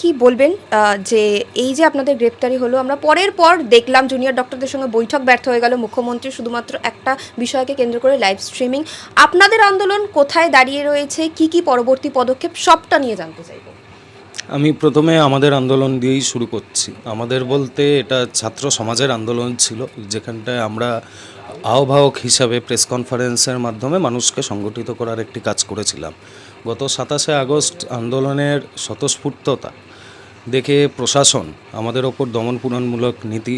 কি বলবেন যে এই যে আপনাদের গ্রেপ্তারি হলো, আমরা পরের পর দেখলাম জুনিয়র ডক্টরদের সঙ্গে বৈঠক ব্যর্থ হয়ে গেল। মুখ্যমন্ত্রী শুধুমাত্র একটা বিষয়কে কেন্দ্র করে লাইভ স্ট্রিমিং আপনাদের আন্দোলন কোথায় দাঁড়িয়ে রয়েছে? কি কি পরবর্তী পদক্ষেপ? সবটা নিয়ে জানতে চাইব। আমি প্রথমে আমাদের আন্দোলন দিয়েই শুরু করছি। আমাদের বলতে এটা ছাত্র সমাজের আন্দোলন ছিল, যেখানটায় আমরা আহ্বায়ক হিসাবে প্রেস কনফারেন্সের মাধ্যমে মানুষকে সংগঠিত করার একটি কাজ করেছিলাম। গত সাতাশে আগস্ট আন্দোলনের স্বতঃস্ফূর্ততা দেখে প্রশাসন আমাদের ওপর দমনপূরণমূলক নীতি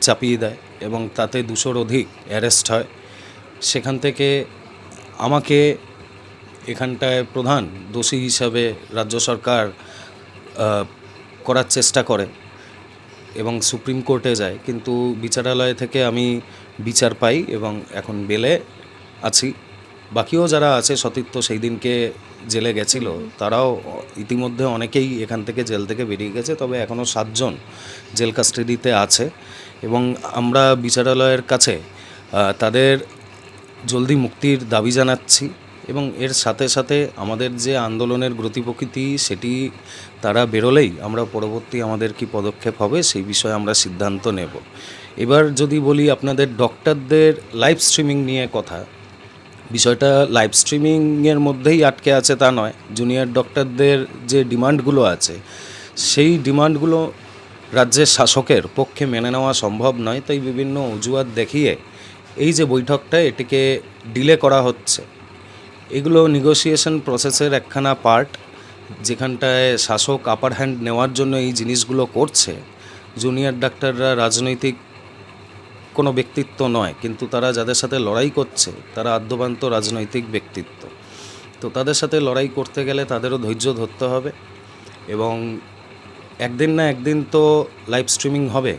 চাপিয়ে দেয় এবং তাতে দুশোর অধিক অ্যারেস্ট হয়। সেখান থেকে আমাকে এখানটায় প্রধান দোষী হিসাবে রাজ্য সরকার করার চেষ্টা করে এবং সুপ্রিম কোর্টে যায়। কিন্তু বিচারালয় থেকে আমি বিচার পাই এবং এখন বেলে আছি। বাকিও যারা আছে সতীর্থ সেই দিনকে জেলে গেছিল তারাও ইতিমধ্যে অনেকেই এখান থেকে জেল থেকে বেরিয়ে গেছে তবে এখনও সাতজন জেল কাস্টাডিতে আছে এবং আমরা বিচারালয়ের কাছে তাদের জলদি মুক্তির দাবি জানাচ্ছি এবং এর সাথে সাথে আমাদের যে আন্দোলনের গতি প্রকৃতি সেটি তারা বেরোলেই আমরা পরবর্তী আমাদের কি পদক্ষেপ হবে সেই বিষয়ে আমরা সিদ্ধান্ত নেব। এবার যদি বলি আপনাদের ডক্টরদের লাইভ স্ট্রিমিং নিয়ে কথা বিষয়টা লাইভ স্ট্রিমিংয়ের মধ্যেই আটকে আছে তা নয়। জুনিয়র ডক্টরদের যে ডিমান্ডগুলো আছে, সেই ডিমান্ডগুলো রাজ্যের শাসকের পক্ষে মেনে নেওয়া সম্ভব নয়। তাই বিভিন্ন অজুহাত দেখিয়ে এই যে বৈঠকটা, এটিকে ডিলে করা হচ্ছে। এগুলো নিগোসিয়েশন প্রসেসের একখানা পার্ট যেখানটায় শাসক আপার হ্যান্ড নেওয়ার জন্য এই জিনিসগুলো করছে। জুনিয়র ডাক্তাররা রাজনৈতিক কোনো ব্যক্তিত্ব নয়, কিন্তু তারা যাদের সাথে লড়াই করছে, তারা আদ্যপান্ত রাজনৈতিক ব্যক্তিত্ব। তো তাদের সাথে লড়াই করতে গেলে তাদেরও ধৈর্য ধরতে হবে এবং একদিন না একদিন তো লাইভ স্ট্রিমিং হবে।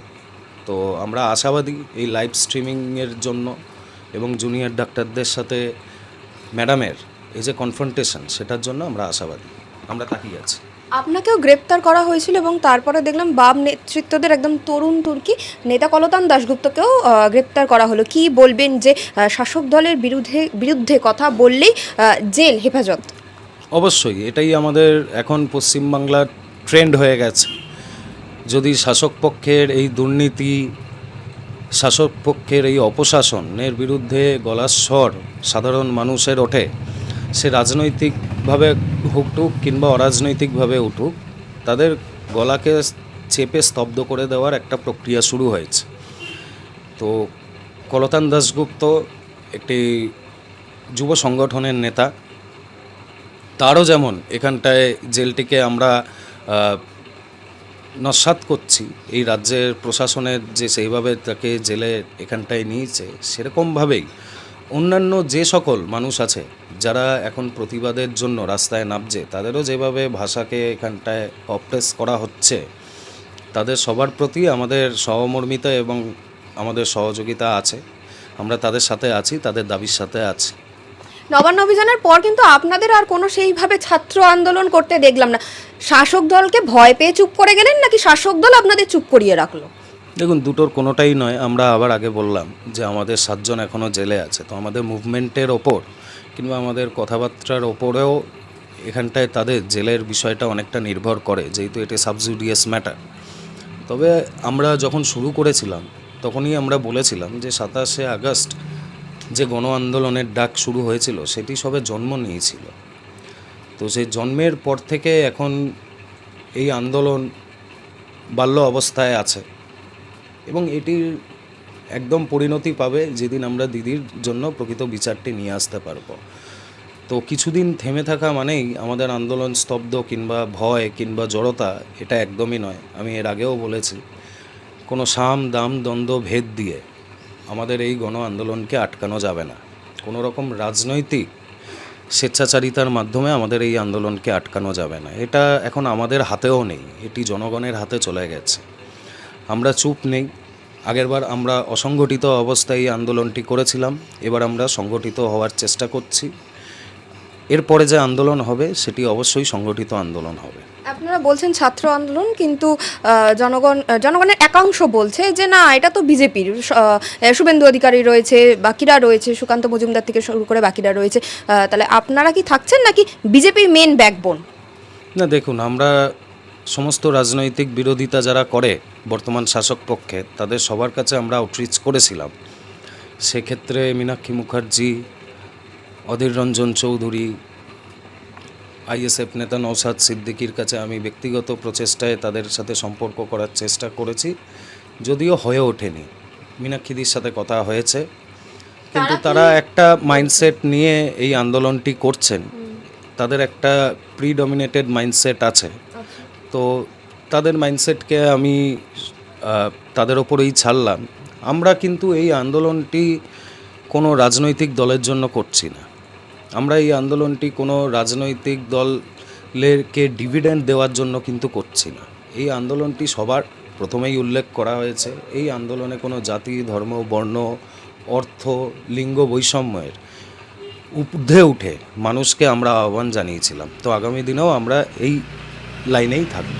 তো আমরা আশাবাদী এই লাইভ স্ট্রিমিংয়ের জন্য এবং জুনিয়র ডাক্তারদের সাথে ম্যাডামের এই যে কনফ্রন্টেশন, সেটার জন্য আমরা আশাবাদী। আমরা তাকিয়ে আছি। আপনাকেও গ্রেপ্তার করা হয়েছিল এবং তারপরে দেখলাম বাম নেতৃত্বদের একদম তরুণ তুর্কি নেতা কলতান দাশগুপ্তকেও গ্রেপ্তার করা হলো। কি বলবেন যে শাসক দলের বিরুদ্ধে বিরুদ্ধে কথা বললেই জেল হেফাজত? অবশ্যই, এটাই আমাদের এখন পশ্চিমবাংলার ট্রেন্ড হয়ে গেছে। যদি শাসক পক্ষের এই দুর্নীতি, শাসক পক্ষের এই অপশাসনের বিরুদ্ধে গলার স্বর সাধারণ মানুষের ওঠে, সে রাজনৈতিকভাবে উঠুক কিংবা অরাজনৈতিকভাবে উঠুক, তাদের গলাকে চেপে স্তব্ধ করে দেওয়ার একটা প্রক্রিয়া শুরু হয়েছে। তো কলতান দাশগুপ্ত একটি যুব সংগঠনের নেতা, তারও যেমন এখানটায় জেলটিকে আমরা নস্বাত করছি, এই রাজ্যের প্রশাসনের যে সেইভাবে তাকে জেলে এখানটায় নিয়েছে, সেরকমভাবেই অন্যান্য যে সকল মানুষ আছে, যারা এখন প্রতিবাদের জন্য রাস্তায় নামছে, তাদেরও যেভাবে ভাষাকে এখানটায় অপ্রেস করা হচ্ছে, তাদের সবার প্রতি আমাদের সহমর্মিতা এবং আমাদের সহযোগিতা আছে। আমরা তাদের সাথে আছি, তাদের দাবির সাথে আছি। নবান্ন অভিযানের পর কিন্তু আপনাদের আর কোনো সেইভাবে ছাত্র আন্দোলন করতে দেখলাম না। শাসক দলকে ভয় পেয়ে চুপ করে গেলেন নাকি শাসক দল আপনাদের চুপ করিয়ে রাখল? দেখুন, দুটোর কোনোটাই নয়, আমরা আবার আগে বললাম যে আমাদের সাতজন এখনও জেলে আছে। তো আমাদের মুভমেন্টের ওপর কিংবা আমাদের কথাবার্তার ওপরেও এখানটায় তাদের জেলের বিষয়টা অনেকটা নির্ভর করে, যেহেতু এটি সাবজুডিয়াস ম্যাটার। তবে আমরা যখন শুরু করেছিলাম, তখনই আমরা বলেছিলাম যে সাতাশে আগস্ট যে গণ আন্দোলনের ডাক শুরু হয়েছিল, সেটি সবে জন্ম নিয়েছিল। তো সেই জন্মের পর থেকে এখন এই আন্দোলন বাল্য অবস্থায় আছে। এবং এটির একদম পরিণতি পাবে যেদিন আমরা দিদির জন্য প্রকৃত বিচারটি নিয়ে আসতে পারব। তো কিছুদিন থেমে থাকা মানেই আমাদের আন্দোলন স্তব্ধ কিংবা ভয় কিংবা জড়তা এটা একদমই নয়। আমি এর আগেও বলেছি, কোনো সাম, দাম, দ্বন্দ্ব, ভেদ দিয়ে আমাদের এই গণ আন্দোলনকে আটকানো যাবে না। কোনো রকম রাজনৈতিক স্বেচ্ছাচারিতার মাধ্যমে আমাদের এই আন্দোলনকে আটকানো যাবে না। এটা এখন আমাদের হাতেও নেই, এটি জনগণের হাতে চলে গেছে। আমরা চুপ নেই আগেরবার আমরা অসংগঠিত অবস্থায় এই আন্দোলনটি করেছিলাম এবার আমরা সংগঠিত হওয়ার চেষ্টা করছি। এরপরে যে আন্দোলন হবে সেটি অবশ্যই সংগঠিত আন্দোলন হবে। আপনারা বলছেন ছাত্র আন্দোলন কিন্তু জনগণ জনগণের একাংশ বলছে যে না এটা তো বিজেপির শুভেন্দু অধিকারী রয়েছে বাকিরা রয়েছে সুকান্ত মজুমদার থেকে শুরু করে বাকিরা রয়েছে। তাহলে আপনারা কি থাকছেন নাকি বিজেপির মেন ব্যাকবোন না দেখুন আমরা সমস্ত রাজনৈতিক বিরোধিতা যারা করে বর্তমান শাসক পক্ষে তাদের সবার কাছে আমরা আউটরিচ করেছিলাম। সেক্ষেত্রে মীনাক্ষী মুখার্জি অধীর রঞ্জন চৌধুরী আইএসএফ নেতা নৌসাদ সিদ্দিকির কাছে আমি ব্যক্তিগত প্রচেষ্টায় তাদের সাথে সম্পর্ক করার চেষ্টা করেছি যদিও হয়ে ওঠেনি। মীনাক্ষীদির সাথে কথা হয়েছে। কিন্তু তারা একটা মাইন্ডসেট নিয়ে এই আন্দোলনটি করছেন। তাদের একটা প্রিডমিনেটেড মাইন্ডসেট আছে। তো তাদের মাইন্ডসেটকে আমি তাদের ওপরেই ছাড়লাম। আমরা কিন্তু এই আন্দোলনটি কোনো রাজনৈতিক দলের জন্য করছি না। আমরা এই আন্দোলনটি কোনো রাজনৈতিক দলেরকে ডিভিডেন্ড দেওয়ার জন্য কিন্তু করছি না। এই আন্দোলনটি সবার প্রথমেই উল্লেখ করা হয়েছে। এই আন্দোলনে কোনো জাতি, ধর্ম, বর্ণ, অর্থ, লিঙ্গ বৈষম্যের ঊর্ধ্বে উঠে মানুষকে আমরা আহ্বান জানিয়েছিলাম। তো আগামী দিনেও আমরা এই লাইনেই থাকব।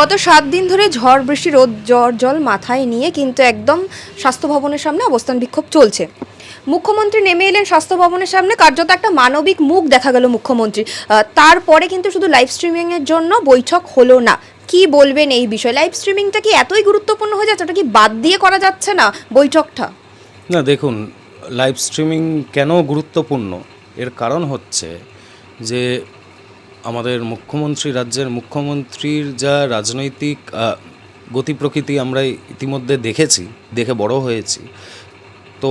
গত সাত দিন ধরে ঝড় বৃষ্টি রোদ জ্বর জল মাথায় নিয়ে কিন্তু একদম স্বাস্থ্য ভবনের সামনে অবস্থান বিক্ষোভ চলছে। মুখ্যমন্ত্রী নেমে এলেন স্বাস্থ্য ভবনের সামনে কার্যত একটা মানবিক মুখ দেখা গেল মুখ্যমন্ত্রী। তারপরে কিন্তু শুধু লাইভ স্ট্রিমিংয়ের জন্য বৈঠক হলো না। কি বলবেন এই বিষয়ে? লাইভ স্ট্রিমিংটা কি এতই গুরুত্বপূর্ণ হয়ে যাচ্ছে? ওটা কি বাদ দিয়ে করা যাচ্ছে না বৈঠকটা? না দেখুন লাইভ স্ট্রিমিং কেন গুরুত্বপূর্ণ? এর কারণ হচ্ছে যে আমাদের মুখ্যমন্ত্রী, রাজ্যের মুখ্যমন্ত্রীর যা রাজনৈতিক গতি প্রকৃতি আমরা ইতিমধ্যে দেখেছি, দেখে বড় হয়েছি। তো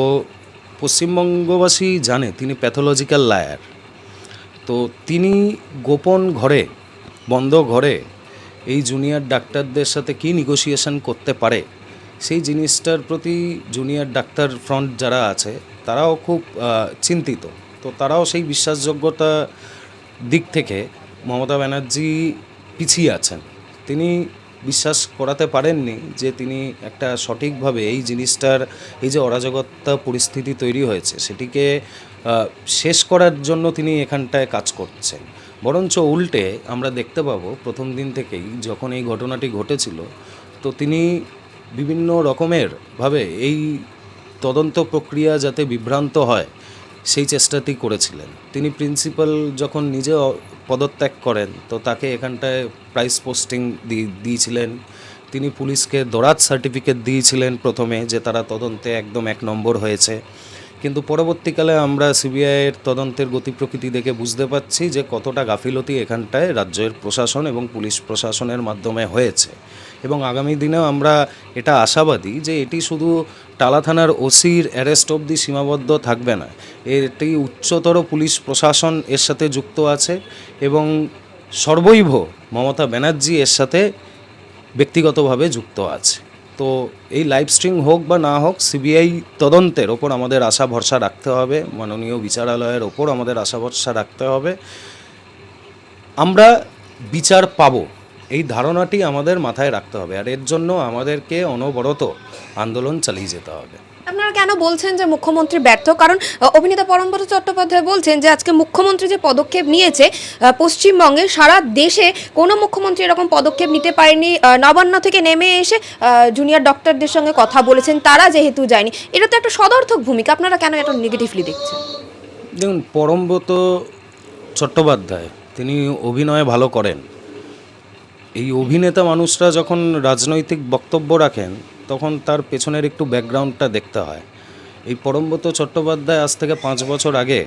পশ্চিমবঙ্গবাসী জানে তিনি প্যাথোলজিক্যাল লায়ার তো তিনি গোপন ঘরে, বন্ধ ঘরে এই জুনিয়র ডাক্তারদের সাথে কি নিগোসিয়েশন করতে পারে, সেই জিনিসটার প্রতি জুনিয়র ডাক্তার ফ্রন্ট যারা আছে, তারাও খুব চিন্তিত। তো তারাও সেই বিশ্বাসযোগ্যতা দিক থেকে মমতা ব্যানার্জি পিছিয়ে আছেন। তিনি বিশ্বাস করাতে পারেননি যে তিনি একটা সঠিকভাবে এই জিনিসটার, এই যে অরাজকতা পরিস্থিতি তৈরি হয়েছে, সেটিকে শেষ করার জন্য তিনি এখানটায় কাজ করছেন। বরঞ্চ উল্টে আমরা দেখতে পাবো প্রথম দিন থেকেই যখন এই ঘটনাটি ঘটেছিল, তো তিনি বিভিন্ন রকমের ভাবে এই তদন্ত প্রক্রিয়া যাতে বিভ্রান্ত হয় সেই চেষ্টাটি করেছিলেন। তিনি প্রিন্সিপাল যখন নিজে পদত্যাগ করেন, তো তাকে এখানটায় প্রাইস পোস্টিং দিয়েছিলেন। তিনি পুলিশকে দরাজ সার্টিফিকেট দিয়েছিলেন প্রথমে যে তারা তদন্তে একদম এক নম্বর হয়েছে। কিন্তু পরবর্তীকালে আমরা সিবিআইয়ের তদন্তের গতি প্রকৃতি দেখে বুঝতে পারছি যে কতটা গাফিলতি এখানটায় রাজ্যের প্রশাসন এবং পুলিশ প্রশাসনের মাধ্যমে হয়েছে। এবং আগামী দিনেও আমরা এটা আশাবাদী যে এটি শুধু টালা থানার ওসির অ্যারেস্ট অবধি সীমাবদ্ধ থাকবে না। এটি উচ্চতর পুলিশ প্রশাসন এর সাথে যুক্ত আছে এবং সর্বৈব মমতা ব্যানার্জি এর সাথে ব্যক্তিগতভাবে যুক্ত আছে। তো এই লাইভ স্ট্রিম হোক বা না হোক, সিবিআই তদন্তের ওপর আমাদের আশা ভরসা রাখতে হবে, মাননীয় বিচারালয়ের ওপর আমাদের আশা ভরসা রাখতে হবে। আমরা বিচার পাবো। এই ধারণাটি আমাদের মাথায় রাখতে হবে আর এর জন্য আমাদেরকে অনবরত আন্দোলন চালিয়ে যেতে হবে। আপনারা কেন বলছেন যে মুখ্যমন্ত্রী ব্যর্থ? কারণ অভিনেতা পরমব্রত চট্টোপাধ্যায় বলছেন যে আজকে মুখ্যমন্ত্রী যে পদক্ষেপ নিয়েছে পশ্চিমবঙ্গে সারা দেশে কোনো মুখ্যমন্ত্রী এরকম পদক্ষেপ নিতে পারেনি। নবান্ন থেকে নেমে এসে জুনিয়র ডক্টরদের সঙ্গে কথা বলেছেন তারা যেহেতু যায়নি। এটা তো একটা সদর্থক ভূমিকা আপনারা কেন এটা নেগেটিভলি দেখছেন? দেখুন পরমব্রত চট্টোপাধ্যায় তিনি অভিনয়ে ভালো করেন। এই অভিনেতা মানুষরা যখন রাজনৈতিক বক্তব্য রাখেন, তখন তার পেছনের একটু ব্যাকগ্রাউন্ডটা দেখতে হয়। এই পরমব্রত চট্টোপাধ্যায় আজ থেকে পাঁচ বছর আগে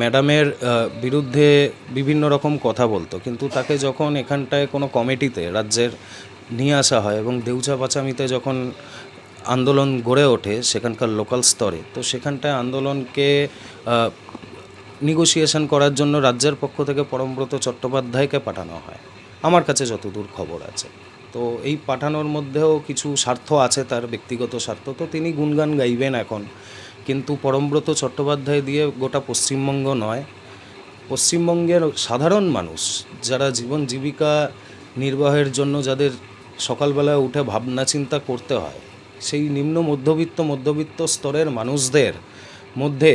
ম্যাডামের বিরুদ্ধে বিভিন্ন রকম কথা বলতো। কিন্তু তাকে যখন এখানটায় কোনো কমিটিতে, রাজ্যের নিয়ে আসা হয় এবং দেউচা পাচামিতে যখন আন্দোলন গড়ে ওঠে সেখানকার লোকাল স্তরে, তো সেখানটায় আন্দোলনকে নিগোসিয়েশন করার জন্য রাজ্যের পক্ষ থেকে পরমব্রত চট্টোপাধ্যায়কে পাঠানো হয়। আমার কাছে যতদূর খবর আছে। তো এই পাঠানোর মধ্যেও কিছু স্বার্থ আছে তার ব্যক্তিগত স্বার্থ। তো তিনি গুণগান গাইবেন এখন। কিন্তু পরমব্রত চট্টোপাধ্যায় দিয়ে গোটা পশ্চিমবঙ্গ নয়। পশ্চিমবঙ্গের সাধারণ মানুষ, যারা জীবন জীবিকা নির্বাহের জন্য যাদের সকালবেলা উঠে ভাবনা চিন্তা করতে হয়, সেই নিম্ন মধ্যবিত্ত মধ্যবিত্ত স্তরের মানুষদের মধ্যে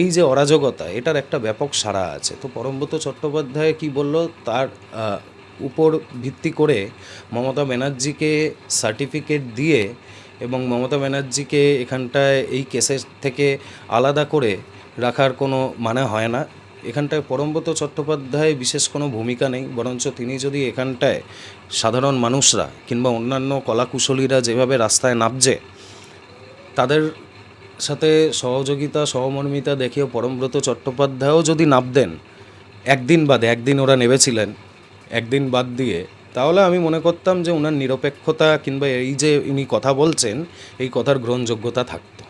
এই যে অরাজকতা, এটার একটা ব্যাপক সাড়া আছে। তো পরমব্রত চট্টোপাধ্যায় কি বলল? তার উপর ভিত্তি করে মমতা ব্যানার্জিকে সার্টিফিকেট দিয়ে এবং মমতা ব্যানার্জিকে এখানটায় এই কেসের থেকে আলাদা করে রাখার কোনো মানে হয় না। এখানটায় পরমব্রত চট্টোপাধ্যায় বিশেষ কোনো ভূমিকা নেই, বরঞ্চ তিনি যদি এখানটায় সাধারণ মানুষরা কিংবা অন্যান্য কলাকুশলীরা যেভাবে রাস্তায় নামছে, তাদের সাথে সহযোগিতা, সহমর্মিতা দেখিয়ে পরমব্রত চট্টোপাধ্যায়ও যদি নামতেন, একদিন বাদে একদিন ওরা নেমেছিলেন। একদিন বাদ দিয়ে, তাহলে আমি মনে করতাম যে ওনার নিরপেক্ষতা কিংবা এই যে উনি কথা বলছেন, এই কথার গ্রহণযোগ্যতা থাকতো।